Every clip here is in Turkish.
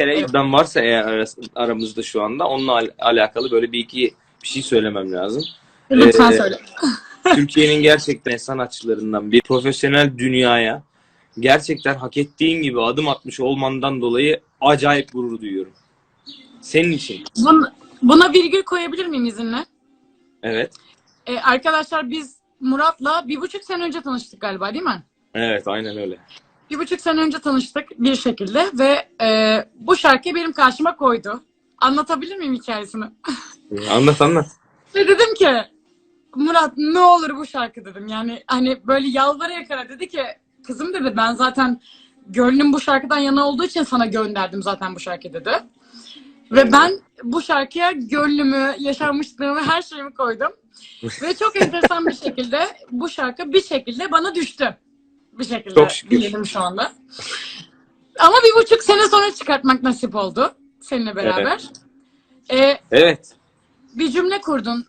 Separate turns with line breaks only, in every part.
kere ben varsa eğer aramızda şu anda onunla al- alakalı böyle bir iki bir şey söylemem lazım.
Lütfen
Ee,
söyle.
Türkiye'nin gerçekten sanatçılarından bir profesyonel dünyaya gerçekten hak ettiğin gibi adım atmış olmandan dolayı acayip gurur duyuyorum. Senin için.
Bun- buna virgül koyabilir miyim izinle?
Evet.
Ee, arkadaşlar biz Murat'la bir buçuk sene önce tanıştık galiba değil mi?
Evet aynen öyle.
Bir buçuk sene önce tanıştık bir şekilde ve e, bu şarkıyı benim karşıma koydu. Anlatabilir miyim hikayesini?
Anlat anlat.
Ve dedim ki Murat ne olur bu şarkı dedim. Yani hani böyle yalvara yakara dedi ki kızım dedi ben zaten gönlüm bu şarkıdan yana olduğu için sana gönderdim zaten bu şarkı dedi. Ve ben bu şarkıya gönlümü, yaşanmışlığımı, her şeyimi koydum. Ve çok enteresan bir şekilde bu şarkı bir şekilde bana düştü. Bir şekilde
Çok şükür.
diyelim şu anda. Ama bir buçuk sene sonra çıkartmak nasip oldu seninle beraber. Ee,
Evet.
bir cümle kurdun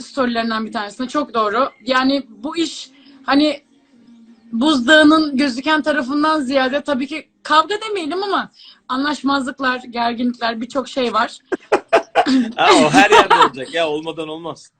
storylerinden bir tanesinde. Çok doğru. Yani bu iş hani buzdağının gözüken tarafından ziyade tabii ki kavga demeyelim ama anlaşmazlıklar, gerginlikler birçok şey var.
Ha, o her yerde olacak ya olmadan olmaz.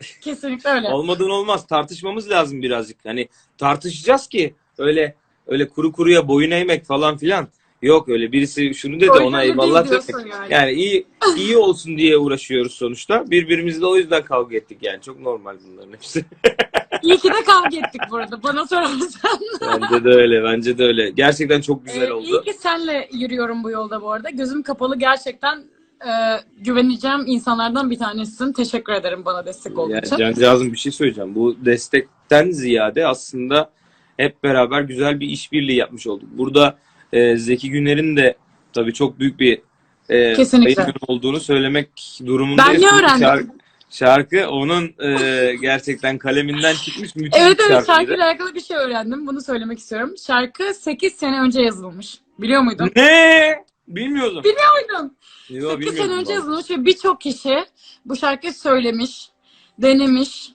Kesinlikle öyle.
Olmadan olmaz. Tartışmamız lazım birazcık. Hani tartışacağız ki öyle öyle kuru kuruya boyun eğmek falan filan. Yok öyle birisi şunu dedi
Öyle
ona eyvallah demek.
yani.
Yani iyi iyi olsun diye uğraşıyoruz sonuçta. Birbirimizle o yüzden kavga ettik yani. Çok normal bunların hepsi.
İyi ki de kavga ettik burada. Bana sorarsan.
bence de öyle. Bence de öyle. Gerçekten çok güzel
Ee,
oldu.
iyi ki senle yürüyorum bu yolda bu arada. Gözüm kapalı gerçekten e, güveneceğim insanlardan bir tanesisin. Teşekkür ederim bana destek olduğun
Yani
için.
Cancağızım bir şey söyleyeceğim. Bu destekten ziyade aslında hep beraber güzel bir işbirliği yapmış olduk. Burada e, Zeki Güner'in de tabii çok büyük bir e,
Kesinlikle.
olduğunu söylemek durumundayız.
Ben ne öğrendim?
Şarkı, şarkı onun e, gerçekten kaleminden çıkmış müthiş
Evet evet
şarkıydı.
şarkıyla alakalı bir şey öğrendim. Bunu söylemek istiyorum. Şarkı 8 sene önce yazılmış. Biliyor muydun?
Ne? Bilmiyordum.
Bilmiyordun.
Yo,
8
bilmiyordum
sene önce yazılmış ve birçok kişi bu şarkıyı söylemiş, denemiş,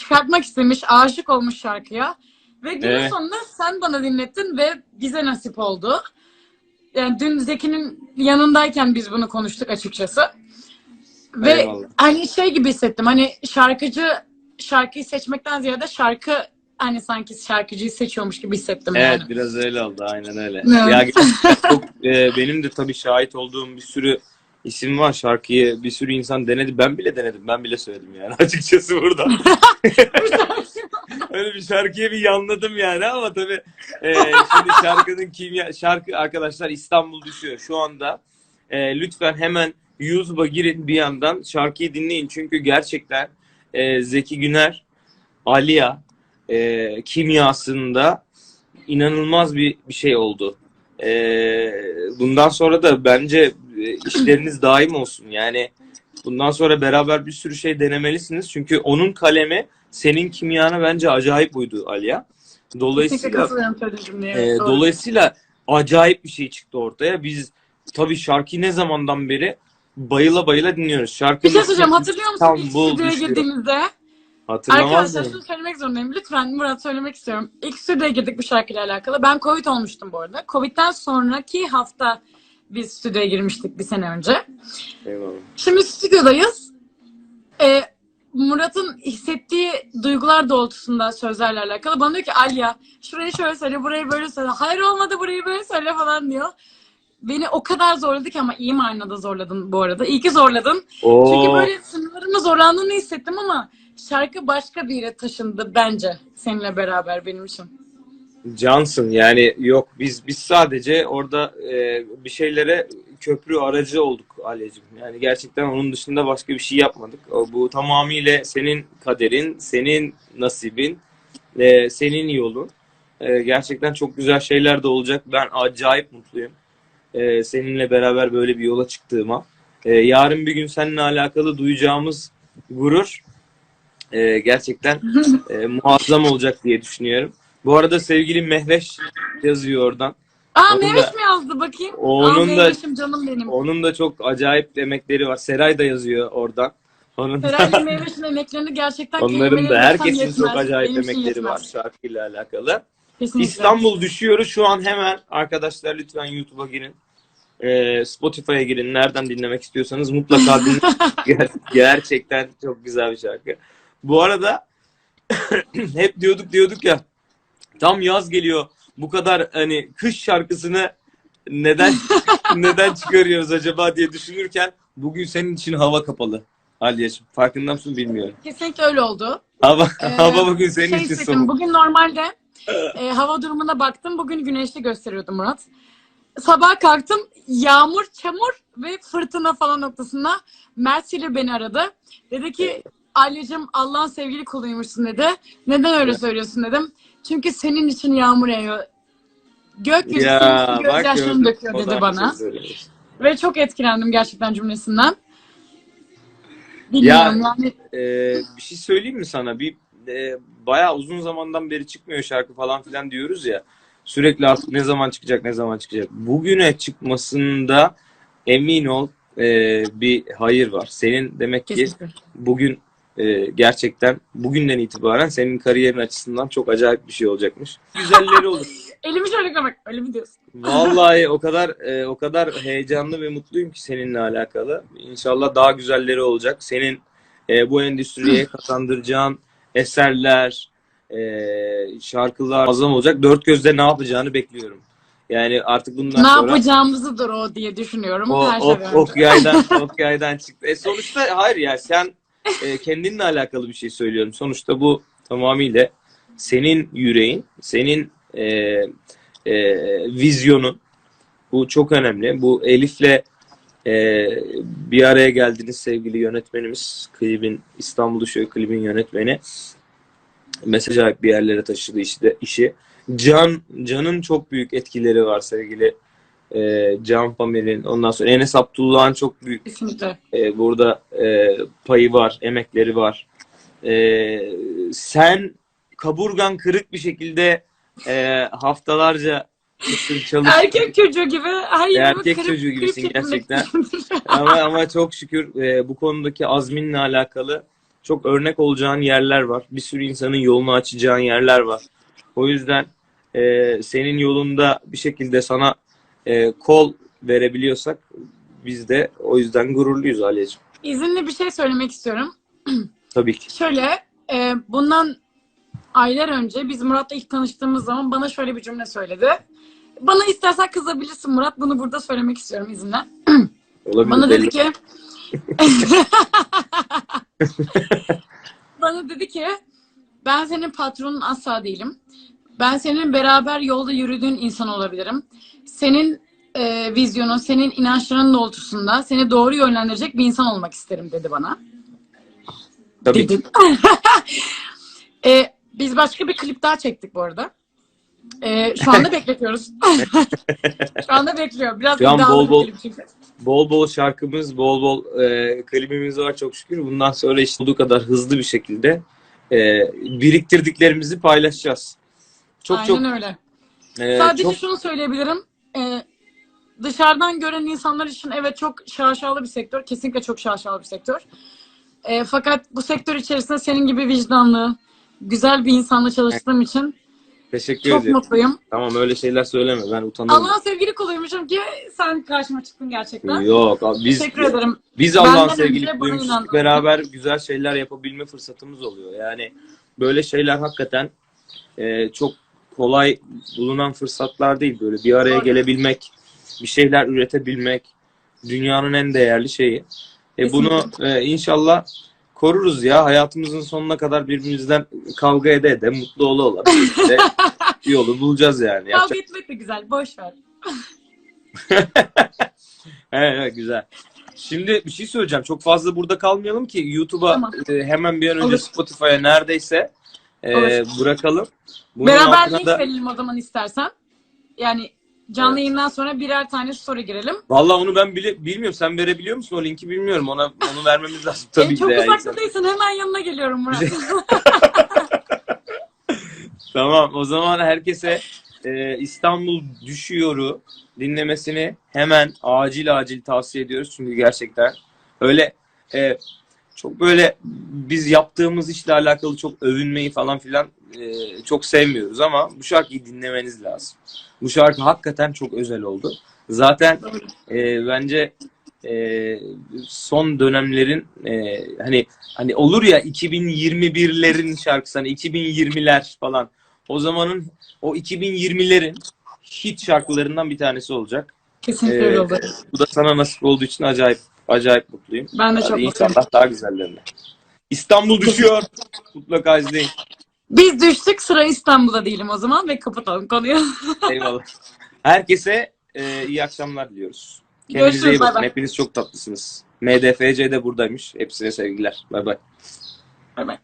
çıkartmak istemiş, aşık olmuş şarkıya. Ve günün
Evet.
sonunda sen bana dinlettin ve bize nasip oldu. Yani dün Zeki'nin yanındayken biz bunu konuştuk açıkçası. Ve
Eyvallah.
hani şey gibi hissettim. Hani şarkıcı şarkıyı seçmekten ziyade şarkı hani sanki şarkıcıyı seçiyormuş gibi hissettim
Evet
yani.
biraz öyle oldu aynen öyle.
Evet.
Ya çok e, benim de tabii şahit olduğum bir sürü isim var şarkıyı bir sürü insan denedi ben bile denedim ben bile söyledim yani açıkçası burada. Öyle bir şarkıya bir yanladım yani ama tabii e, şimdi şarkının kimya şarkı arkadaşlar İstanbul düşüyor şu anda e, lütfen hemen YouTube'a girin bir yandan şarkıyı dinleyin çünkü gerçekten e, Zeki Güner Aliya e, kimyasında inanılmaz bir, bir şey oldu. E, bundan sonra da bence e, işleriniz daim olsun. Yani bundan sonra beraber bir sürü şey denemelisiniz. Çünkü onun kalemi senin kimyana bence acayip uydu Aliya. Dolayısıyla e, dolayısıyla acayip bir şey çıktı ortaya. Biz tabii şarkıyı ne zamandan beri bayıla bayıla dinliyoruz. Şarkının
Bir şey söyleyeceğim. Hatırlıyor musun ilk stüdyoya girdiğimizde?
Hatırlamaz
Arkadaşlar
mıyım?
şunu söylemek zorundayım. Lütfen Murat söylemek istiyorum. İlk stüdyoya girdik bu şarkıyla alakalı. Ben Covid olmuştum bu arada. Covid'den sonraki hafta biz stüdyoya girmiştik bir sene önce.
Eyvallah.
Şimdi stüdyodayız. Ee, Murat'ın hissettiği duygular doğrultusunda sözlerle alakalı. Bana diyor ki Alya şurayı şöyle söyle, burayı böyle söyle. Hayır olmadı burayı böyle söyle falan diyor. Beni o kadar zorladı ki ama iyi manada zorladın bu arada. İyi ki zorladın.
Oo.
Çünkü böyle sınırlarımı zorlandığını hissettim ama şarkı başka bir yere taşındı bence seninle beraber benim için.
Cansın yani yok biz biz sadece orada e, bir şeylere köprü aracı olduk Alya'cığım. Yani gerçekten onun dışında başka bir şey yapmadık. Bu tamamıyla senin kaderin, senin nasibin, e, senin yolun. E, gerçekten çok güzel şeyler de olacak. Ben acayip mutluyum. E, seninle beraber böyle bir yola çıktığıma. E, yarın bir gün seninle alakalı duyacağımız gurur e, gerçekten e, muazzam olacak diye düşünüyorum. Bu arada sevgili Mehveş yazıyor oradan.
Aa
Onun
Mehmet
da-
mi yazdı bakayım?
Onun
Aa,
da-
canım benim.
Onun da çok acayip emekleri var. Seray da yazıyor oradan. Onun da,
Herhalde Mehmet'in emeklerini gerçekten
onların da herkesin
yetmez.
çok acayip
Benim
emekleri var şarkıyla alakalı.
Kesinlikle.
İstanbul düşüyoruz şu an hemen arkadaşlar lütfen YouTube'a girin. Ee, Spotify'a girin. Nereden dinlemek istiyorsanız mutlaka dinleyin. Ger- Gerçekten çok güzel bir şarkı. Bu arada hep diyorduk diyorduk ya tam yaz geliyor. Bu kadar hani kış şarkısını neden neden çıkarıyoruz acaba diye düşünürken bugün senin için hava kapalı. Aliyeciğim farkında mısın bilmiyorum.
Kesinlikle öyle oldu.
Hava,
Ee,
hava bugün senin
şey
için soğuk.
Bugün normalde e, hava durumuna baktım. Bugün güneşli gösteriyordu Murat. Sabah kalktım. Yağmur, çamur ve fırtına falan noktasında Mert Sili beni aradı. Dedi ki Alyacığım Allah'ın sevgili kuluymuşsun dedi. Neden öyle söylüyorsun dedim. Çünkü senin için yağmur yağıyor. Gökyüzü senin için gözyaşlarını döküyor
O
dedi bana. Ve çok etkilendim gerçekten cümlesinden. Bilmiyorum
Ya-
yani
Ee, bir şey söyleyeyim mi sana? Bir e, bayağı uzun zamandan beri çıkmıyor şarkı falan filan diyoruz ya. Sürekli artık ne zaman çıkacak, ne zaman çıkacak. Bugüne çıkmasında emin ol e, bir hayır var. Senin demek ki
kesinlikle.
bugün e, gerçekten bugünden itibaren senin kariyerin açısından çok acayip bir şey olacakmış. Güzelleri olur.
Elimi şöyle bak öyle mi diyorsun?
Vallahi o kadar e, o kadar heyecanlı ve mutluyum ki seninle alakalı. İnşallah daha güzelleri olacak. Senin e, bu endüstriye kazandıracağın eserler, e, şarkılar azam olacak. Dört gözle ne yapacağını bekliyorum. Yani artık bundan
ne
sonra
yapacağımızdır o diye düşünüyorum.
o
Her
ok, ok yaydan ok yaydan çıktı. E sonuçta hayır ya sen e, kendinle alakalı bir şey söylüyorum. Sonuçta bu tamamıyla senin yüreğin, senin e, e, vizyonun. Bu çok önemli. Bu Elif'le e, bir araya geldiniz sevgili yönetmenimiz. Klibin İstanbul Üşüyor klibin yönetmeni. Mesaj ait bir yerlere taşıdı işte işi. Can Can'ın çok büyük etkileri var sevgili e, Can Pamir'in. Ondan sonra Enes Abdullah'ın çok büyük
Kesinlikle.
e, burada e, payı var, emekleri var. E, sen kaburgan kırık bir şekilde e, haftalarca çalıştın.
Erkek çocuğu gibi her yerimi
Erkek
kırıp
çocuğu
kırıp
gibisin
çekilmek
gerçekten. ama ama çok şükür e, bu konudaki azminle alakalı çok örnek olacağın yerler var. Bir sürü insanın yolunu açacağın yerler var. O yüzden e, senin yolunda bir şekilde sana e, kol verebiliyorsak biz de o yüzden gururluyuz Aliyeciğim.
İzinli bir şey söylemek istiyorum.
Tabii ki.
Şöyle e, bundan aylar önce biz Murat'la ilk tanıştığımız zaman bana şöyle bir cümle söyledi. Bana istersen kızabilirsin Murat. Bunu burada söylemek istiyorum izinle.
Olabilir.
Bana dedi ki Bana dedi ki ben senin patronun asla değilim. Ben senin beraber yolda yürüdüğün insan olabilirim. Senin e, vizyonun, senin inançların doğrultusunda seni doğru yönlendirecek bir insan olmak isterim dedi bana.
Tabii ki.
Dedim. E, biz başka bir klip daha çektik bu arada. E, şu anda bekletiyoruz. şu anda bekliyor. Biraz
Şu an
iddialı
bol
bir
bol-
klip çünkü.
Bol bol şarkımız, bol bol e, klibimiz var çok şükür. Bundan sonra işte olduğu kadar hızlı bir şekilde e, biriktirdiklerimizi paylaşacağız. Çok
Aynen
çok
öyle.
e,
Sadece
çok
şunu söyleyebilirim. Ee, dışarıdan gören insanlar için evet çok şaşalı bir sektör. Kesinlikle çok şaşalı bir sektör. Ee, fakat bu sektör içerisinde senin gibi vicdanlı, güzel bir insanla çalıştığım için
teşekkür
çok
ediyorum.
mutluyum.
Tamam öyle şeyler söyleme. Ben utanıyorum.
Allah'ın sevgili kuluymuşum ki sen karşıma çıktın gerçekten.
Yok abi, biz
Teşekkür ederim.
biz Allah'ın sevgili
inandım.
Beraber güzel şeyler yapabilme fırsatımız oluyor. Yani böyle şeyler hakikaten e, çok kolay bulunan fırsatlar değil. Böyle bir araya gelebilmek, bir şeyler üretebilmek dünyanın en değerli şeyi. E, bunu e, inşallah koruruz ya. Hayatımızın sonuna kadar birbirimizden kavga ede ede, mutlu ola ola. bir şekilde yolu bulacağız yani. Yapacak
Kavga etmek de güzel. Boş ver.
Evet, evet güzel. Şimdi bir şey söyleyeceğim. Çok fazla burada kalmayalım ki YouTube'a
Tamam.
e, hemen bir an önce
Olur.
Spotify'a neredeyse e,
Olur.
bırakalım. Bunun
Beraber
altına
link
da
verelim o zaman istersen. Yani canlı
Evet.
yayından sonra birer tane story girelim.
Vallahi onu ben bile, bilmiyorum. Sen verebiliyor musun o linki bilmiyorum. Ona onu vermemiz lazım tabii
E,
ki
çok
de. yani.
uzakta değilsin. Hemen yanına geliyorum Murat.
Tamam. O zaman herkese e, İstanbul Düşüyor'u dinlemesini hemen acil acil tavsiye ediyoruz. Çünkü gerçekten öyle e, çok böyle biz yaptığımız işle alakalı çok övünmeyi falan filan e, çok sevmiyoruz ama bu şarkıyı dinlemeniz lazım. Bu şarkı hakikaten çok özel oldu. Zaten e, bence e, son dönemlerin e, hani hani olur ya 2021'lerin şarkısı hani 2020'ler falan. O zamanın o 2020'lerin hit şarkılarından bir tanesi olacak.
Kesinlikle
Ee,
öyle oldu.
Bu da sana nasip olduğu için acayip acayip mutluyum.
Ben de
Hadi
çok mutluyum.
inşallah daha güzellerine. İstanbul düşüyor. Mutlaka izleyin.
Biz düştük sıra İstanbul'da değilim o zaman ve kapatalım konuyu.
Eyvallah. Herkese e, iyi akşamlar diliyoruz. Kendinize
Görüşürüz,
iyi bakın.
bay bay.
Hepiniz çok tatlısınız. MDFC de buradaymış. Hepsine sevgiler. Bay bay.
Bay bay.